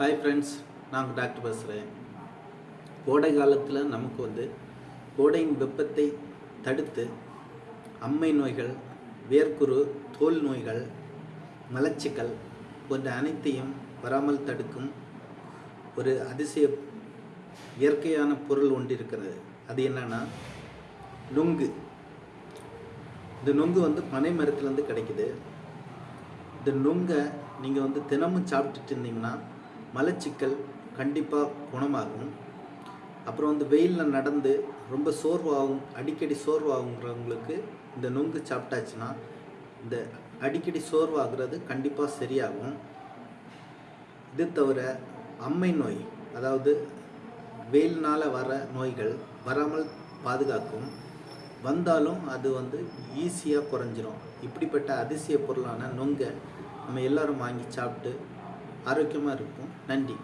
Hi friends நான் doctor பேசுகிறேன் கோடை காலத்தில் நமக்கு வந்து கோடையின் வெப்பத்தை தடுத்து அம்மை நோய்கள் வேர்க்குரு தோல் நோய்கள் மலச்சிக்கல் போன்ற அனைத்தையும் வராமல் தடுக்கும் ஒரு அதிசய இயற்கையான பொருள் ஒன்று இருக்கிறது. அது என்னன்னா நுங்கு. இந்த நுங்கு வந்து பனை மரத்துலேருந்து கிடைக்குது. இந்த நுங்கை நீங்கள் வந்து தினமும் சாப்பிட்டுட்டு இருந்தீங்கன்னா மலச்சிக்கல் கண்டிப்பாக குணமாகும். அப்புறம் வந்து வெயிலில் நடந்து ரொம்ப சோர்வாகும் அடிக்கடி சோர்வாகுங்கிறவங்களுக்கு இந்த நொங்கு சாப்பிட்டாச்சுன்னா இந்த அடிக்கடி சோர்வாகிறது கண்டிப்பாக சரியாகும். இது தவிர அம்மை நோய் அதாவது வெயில்னால் வர நோய்கள் வராமல் பாதுகாக்கும். வந்தாலும் அது வந்து ஈஸியாக குறைஞ்சிரும். இப்படிப்பட்ட அதிசய பொருளான நொங்கை நம்ம எல்லோரும் வாங்கி சாப்பிட்டு ஆரோக்கியமாக இருப்போம் நன்றி.